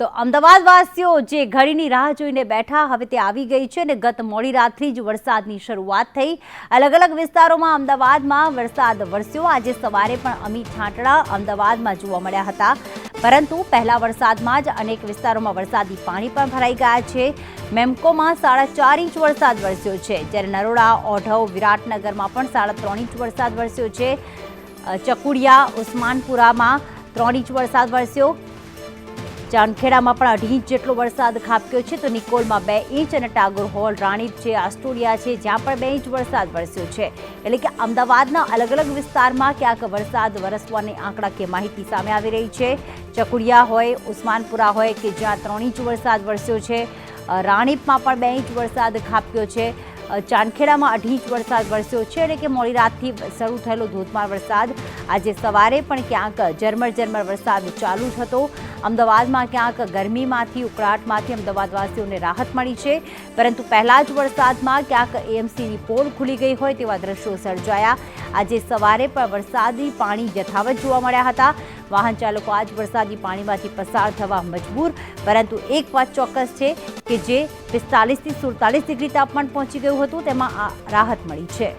તો અમદાવાદ વાસીઓ જે ઘડીની રાહ જોઈને બેઠા, હવે તે આવી ગઈ છે અને ગત મોડી રાતથી જ વરસાદની શરૂઆત થઈ. અલગ અલગ વિસ્તારોમાં અમદાવાદમાં વરસાદ વરસ્યો. આજે સવારે પણ અમી છાંટડા અમદાવાદમાં જોવા મળ્યા હતા. પરંતુ પહેલા વરસાદમાં જ અનેક વિસ્તારોમાં વરસાદી પાણી પણ ભરાઈ ગયા છે. મેમકોમાં સાડા ચાર ઇંચ વરસાદ વરસ્યો છે. જ્યારે નરોડા, ઓઢવ, વિરાટનગરમાં પણ સાડા ત્રણ ઇંચ વરસાદ વરસ્યો છે. ચકુડિયા, ઉસ્માનપુરામાં ત્રણ ઇંચ વરસાદ વરસ્યો. ચાંદખેડામાં પણ અઢી ઇંચ જેટલો વરસાદ ખાબક્યો છે તો નિકોલમાં બે ઇંચ અને ટાગોર હોલ રાણીપ છે, આસ્ટોડિયા છે, જ્યાં પણ બે ઇંચ વરસાદ વરસ્યો છે. એટલે કે અમદાવાદના અલગ અલગ વિસ્તારમાં ક્યાંક વરસાદ વરસવાની આંકડાકીય માહિતી સામે આવી રહી છે. ચકુડિયા હોય, ઉસ્માનપુરા હોય કે જ્યાં ત્રણ ઇંચ વરસાદ વરસ્યો છે. રાણીપમાં પણ બે ઇંચ વરસાદ ખાબક્યો છે. ચાંદખેડામાં અઢી ઇંચ વરસાદ વરસ્યો છે. એટલે કે મોડી રાતથી શરૂ થયેલો ધોધમાર વરસાદ. આજે સવારે પણ ક્યાંક ઝરમર ઝરમર વરસાદ ચાલુ હતો. અમદાવાદમાં ક્યાંક ગરમીમાંથી, ઉકળાટમાંથી અમદાવાદવાસીઓને રાહત મળી છે. પરંતુ પહેલા જ વરસાદમાં ક્યાંક એએમસીની પોલ ખુલી ગઈ હોય તેવા દ્રશ્યો સર્જાયા. આજે સવારે પણ વરસાદી પાણી યથાવત જોવા મળ્યા હતા. વાહન ચાલકો આજ વરસાદી પાણીમાંથી પસાર થવા મજબૂર, પરંતુ એક વાત ચોક્કસ છે કે જે પિસ્તાલીસથી સુડતાલીસ ડિગ્રી તાપમાન પહોંચી ગયું હતું, તેમાં આ રાહત મળી છે.